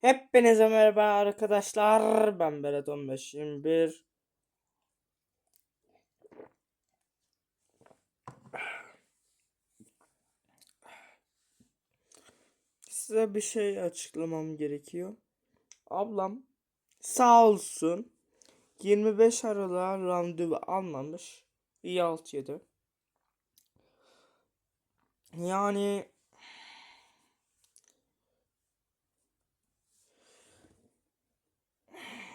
Hepinize merhaba arkadaşlar. Ben Berat 1521. Size bir şey açıklamam gerekiyor. Ablam sağ olsun 25 Aralık'a randevu almamış. İyi alt yedi. Yani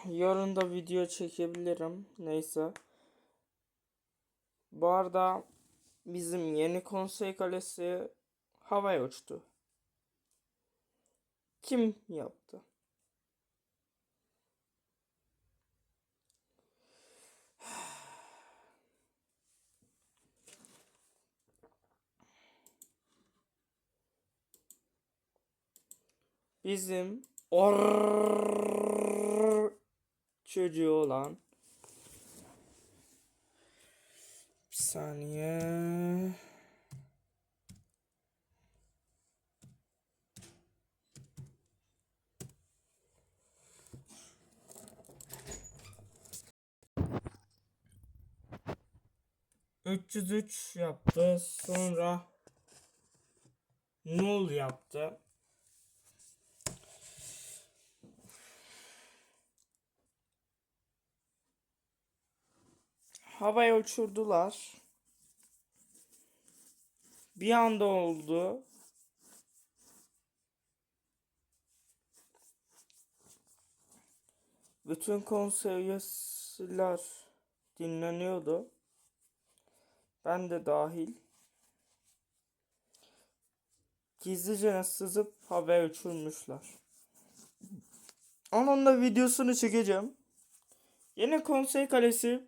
Yarın da video çekebilirim. Neyse. Bu arada bizim yeni konsey kalesi havaya uçtu. Kim yaptı? Bizim or çocuğu olan bir saniye ...303 yaptı. Sonra... Null yaptı. Havaya uçurdular. Bir anda oldu. Bütün konseyler dinleniyordu. Ben de dahil. Gizlice sızıp havaya uçurmuşlar. Onun da videosunu çekeceğim. Yine konsey kalesi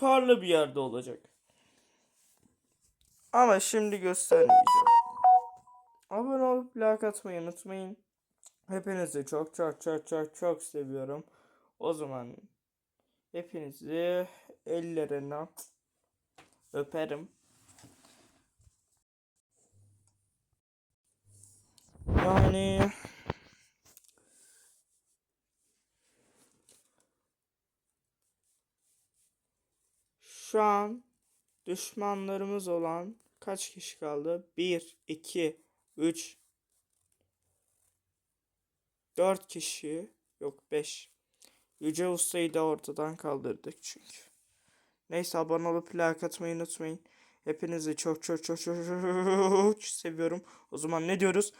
karlı bir yerde olacak. Ama şimdi göstermeyeceğim. Abone olup like atmayı unutmayın. Hepinizi çok çok çok çok çok seviyorum. O zaman hepinizi ellerinden öperim. Yani Şu an düşmanlarımız olan kaç kişi kaldı? 1, 2, 3, 4 kişi. Yok 5. Yüce Usta'yı da ortadan kaldırdık çünkü. Neyse abone olup like atmayı unutmayın. Hepinizi çok çok çok çok, çok seviyorum. O zaman ne diyoruz?